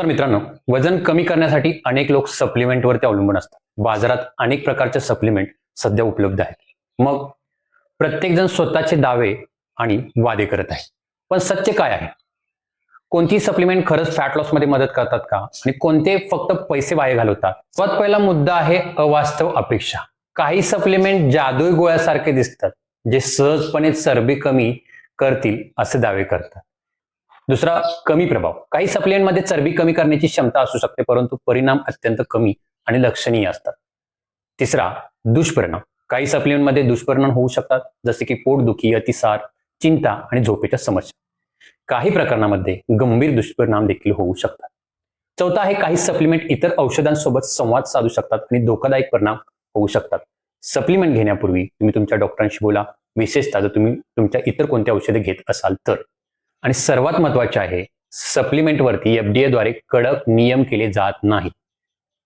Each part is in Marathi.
नमस्कार मित्रांनो वजन कमी करण्यासाठी अनेक लोक सप्लिमेंटवरती अवलंबून असतात. बाजारात अनेक प्रकारचे सप्लिमेंट सध्या उपलब्ध आहेत. मग प्रत्येकजण स्वतःचे दावे आणि वादे करत आहे पण सत्य काय आहे? कोणती सप्लिमेंट खरंच फॅट लॉसमध्ये मदत करतात का? आणि कोणते फक्त पैसे वाया घालवतात? सर्वात पहिला मुद्दा आहे अवास्तव अपेक्षा. काही सप्लिमेंट जादुई गोळ्यासारखे दिसतात जे सहजपणे चरबी कमी करतील असे दावे करतात. दुसरा कमी प्रभाव. काही सप्लिमेंटमध्ये चरबी कमी करण्याची क्षमता असू शकते परंतु परिणाम अत्यंत कमी आणि लक्षणीय असतात. तिसरा दुष्परिणाम. काही सप्लिमेंटमध्ये दुष्परिणाम होऊ शकतात जसे की पोटदुखी अतिसार चिंता आणि झोपेच्या समस्या. काही प्रकरणामध्ये गंभीर दुष्परिणाम देखील होऊ शकतात. चौथा आहे काही सप्लिमेंट इतर औषधांसोबत संवाद साधू शकतात आणि धोकादायक परिणाम होऊ शकतात. सप्लिमेंट घेण्यापूर्वी तुम्ही तुमच्या डॉक्टरांशी बोला. विशेषतः जर तुम्ही तुमच्या इतर कोणत्या औषधे घेत असाल तर. आणि सर्वात महत्त्वाचे आहे सप्लिमेंटवरती एफडीए द्वारे कडक नियम केले जात नाहीत.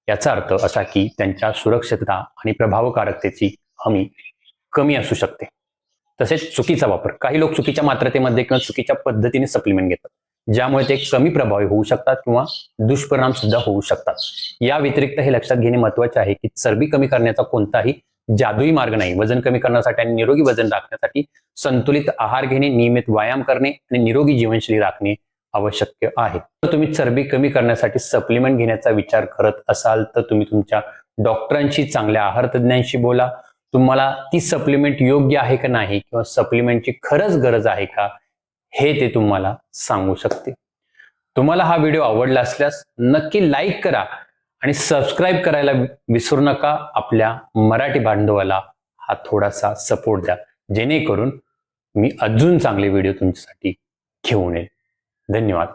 याचा अर्थ असा की त्यांच्या सुरक्षितता आणि प्रभावकारकतेची हमी कमी असू शकते. तसेच चुकीचा वापर काही लोक चुकीच्या मात्रतेमध्ये किंवा चुकीच्या पद्धतीने सप्लिमेंट घेतात ज्यामुळे ते कमी प्रभावी होऊ शकतात किंवा दुष्परिणाम सुद्धा होऊ शकतात. या व्यतिरिक्त हे लक्षात घेणे महत्त्वाचे आहे की चरबी कमी करण्याचा कोणताही जादुई मार्ग नाही. वजन कमी करण्यासाठी आणि निरोगी वजन राखण्यासाठी संतुलित आहार घेणे नियमित व्यायाम करणे आणि निरोगी जीवनशैली राखणे आवश्यक आहे. तर तुम्ही चरबी कमी करण्यासाठी सप्लिमेंट घेण्याचा विचार करत असाल तर तुम्ही तुमच्या डॉक्टरांशी चांगल्या आहार तज्ज्ञांशी बोला. तुम्हाला ती सप्लिमेंट योग्य आहे का नाही किंवा सप्लिमेंटची खरंच गरज आहे का हे ते तुम्हाला सांगू शकते. तुम्हाला हा व्हिडिओ आवडला असल्यास नक्की लाईक करा. आणि सबस्क्राईब करायला विसरू नका. आपल्या मराठी बांधवाला हा थोडासा सपोर्ट द्या. जेणेकरून मी अजून चांगले व्हिडिओ तुमच्यासाठी घेऊन येईल. धन्यवाद.